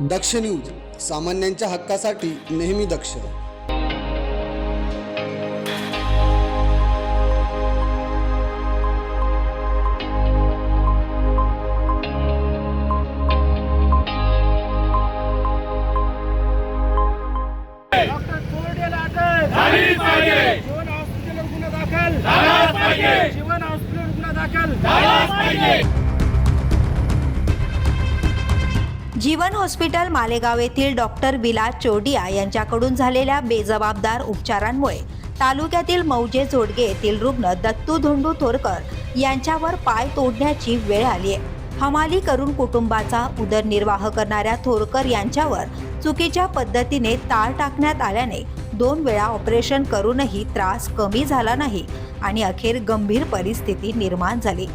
दक्ष news सामान्यांच्या हक्कासाठी नेहमी दक्ष. जीवन हॉस्पिटल दाखल. जीवन हॉस्पिटल मालेगाव येथील डॉक्टर विलास चोडिया यांच्याकडून झालेल्या बेजबाबदार उपचारांमुळे तालुक्यातील मौजे जोडगे येथील रुग्ण दत्तू धोंडू थोरकर यांच्यावर पाय तोडण्याची वेळ आली आहे. हमाली करून कुटुंबाचा उदरनिर्वाह करणाऱ्या थोरकर यांच्यावर चुकीच्या पद्धतीने तार टाकण्यात आल्याने दोन वेळा ऑपरेशन करूनही त्रास कमी झाला नाही आणि अखेर गंभीर परिस्थिती निर्माण झाली.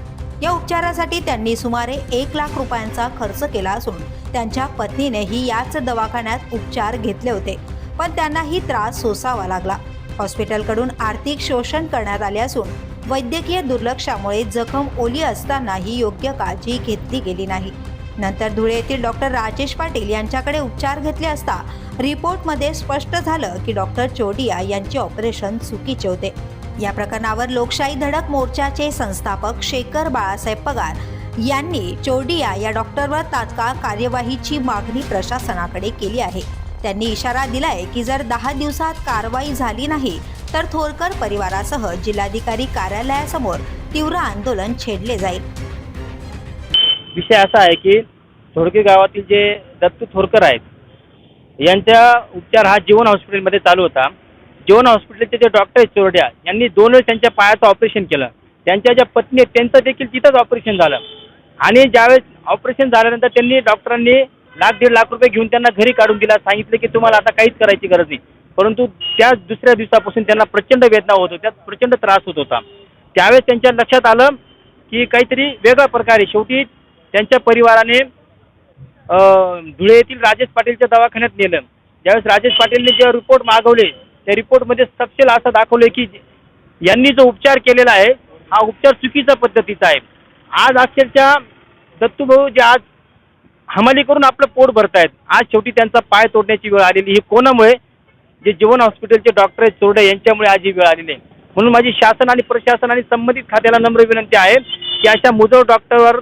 या उपचारासाठी त्यांनी सुमारे एक लाख रुपयांचा खर्च केला असून त्यांच्या पत्नीनेही याच दवाखान्यात उपचार घेतले होते. पण त्यांनाही त्रास सोसावा लागला. हॉस्पिटलकडून आर्थिक शोषण करण्यात आले असून वैद्यकीय दुर्लक्षामुळे जखम ओली असतानाही योग्य काळजी घेतली गेली नाही. नंतर धुळे येथील डॉक्टर राजेश पाटील यांच्याकडे उपचार घेतले असता रिपोर्टमध्ये स्पष्ट झालं की डॉक्टर चोडिया यांचे ऑपरेशन चुकीचे होते. या प्रकरणावर लोकशाही धडक मोर्चाचे संस्थापक शेखर बाळासाहेब पगार यांनी चोडिया या डॉक्टरवर तात्काळ कार्यवाहीची मागणी प्रशासनाकडे केली आहे. त्यांनी इशारा दिलाय की जर दहा दिवसात कारवाई झाली नाही तर थोरकर परिवारासह जिल्हाधिकारी कार्यालयासमोर तीव्र आंदोलन छेडले जाईल. विषय असा आहे की थोडके गावातील जे दत्तू थोरकर आहेत यांचा उपचार हा जीवन हॉस्पिटलमध्ये चालू होता. जीवन हॉस्पिटलचे जे डॉक्टर आहेत चोरड्या यांनी दोन वेळेस त्यांच्या पायाचं ऑपरेशन केलं. त्यांच्या ज्या पत्नी आहेत त्यांचं देखील तिथंच ऑपरेशन झालं. आणि ज्यावेळेस ऑपरेशन झाल्यानंतर त्यांनी डॉक्टरांनी लाख दीड लाख रुपये घेऊन त्यांना घरी काढून दिला. सांगितलं की तुम्हाला आता काहीच करायची गरज नाही. परंतु त्या दुसऱ्या दिवसापासून त्यांना प्रचंड वेदना होत होत्या प्रचंड त्रास होत होता. त्यावेळेस त्यांच्या लक्षात आलं की काहीतरी वेगळ्या प्रकारे शेवटी त्यांच्या परिवाराने धुळे येथील राजेश पाटीलच्या दवाखान्यात नेलं. ज्यावेळेस राजेश पाटीलने जे रिपोर्ट मागवले त्या रिपोर्टमध्ये तपशील असं दाखवलंय की यांनी जो उपचार केलेला आहे हा उपचार चुकीचा पद्धतीचा आहे. आज अखेरच्या दत्तूभाऊ जे आज हमाली करून आपलं पोट भरतायत. आज शेवटी त्यांचा पाय तोडण्याची वेळ आलेली ही कोणामुळे? जे जीवन हॉस्पिटलचे डॉक्टर आहेत चोरडे यांच्यामुळे आज ही वेळ आलेली आहे. म्हणून माझी शासन आणि प्रशासन आणि संबंधित खात्याला नम्र विनंती आहे की अशा मुजोर डॉक्टरवर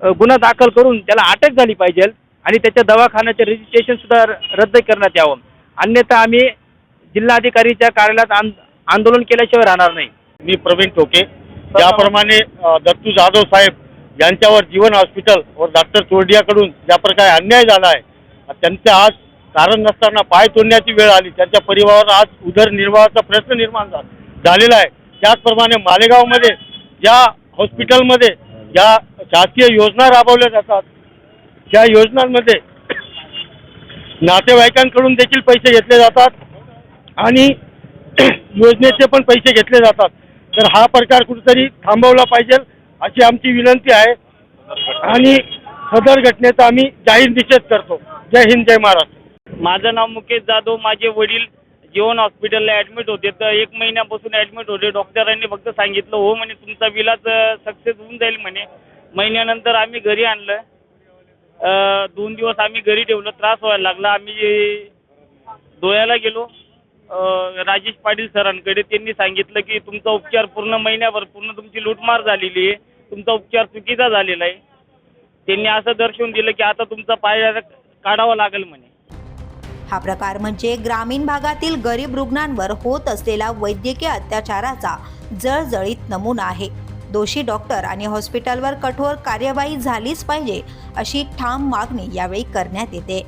गुन्हा दाखल करून त्याला अटक झाली पाहिजे आणि त्याच्या दवाखान्याचे रजिस्ट्रेशन सुद्धा रद्द करण्यात यावं. अन्यथा आम्ही जिल्हाधिकारीच्या कार्यालयात आंदोलन केल्याशिवाय राहणार नाही. मी प्रवीण टोके ज्याप्रमाणे दत्तू जाधव साहेब यांच्यावर जीवन हॉस्पिटल व डॉक्टर चोरडियाकडून ज्या प्रकारे अन्याय झाला आहे त्यांच्या आज कारण नसताना पाय तोडण्याची वेळ आली. त्यांच्या परिवारावर आज उदरनिर्वाहाचा प्रश्न निर्माण झालेला आहे. त्याचप्रमाणे मालेगावमध्ये ज्या हॉस्पिटलमध्ये ज्या शासकीय योजना राबवल्या जातात त्या योजनांमध्ये नातेवाईकांकडून देखील पैसे घेतले जातात. आणि योजनेचे पण पैसे घेतले जातात. तर हा प्रकार कुठेतरी थांबवला पाहिजे अशी आमची विनंती आहे. आणि सदर घटनेचा आम्ही जाहीर निषेध करतो. जय हिंद जय महाराष्ट्र. माझं नाव मुकेश जाधव. माझे वडील जीवन हॉस्पिटलला ॲडमिट होते. तर एक महिन्यापासून ॲडमिट होते. डॉक्टरांनी फक्त सांगितलं हो म्हणे तुमचा विलाज सक्सेस होऊन जाईल म्हणे. महिन्यानंतर आम्ही घरी आणलं. दोन दिवस आम्ही घरी ठेवलं. त्रास व्हायला लागला. आम्ही धुळ्याला गेलो. राजेश पाटील सरांकडे त्यांनी सांगितलं की तुमचा उपचार पूर्ण महिन्याभर पूर्ण तुमची लूटमार झालेली आहे. तुमचा उपचार चुकीचा झालेला आहे. त्यांनी असं दर्शवून दिलं की आता तुमचा पाय काढावा लागेल म्हणे. हा प्रकार म्हणजे ग्रामीण भागातील गरीब रुग्णांवर होत असलेला वैद्यकीय अत्याचाराचा जळजळीत नमुना आहे. दोषी डॉक्टर आणि हॉस्पिटलवर कठोर कार्यवाही झालीच पाहिजे अशी ठाम मागणी यावेळी करण्यात येते.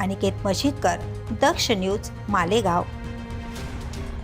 अनिकेत मशीदकर दक्ष न्यूज मालेगाव.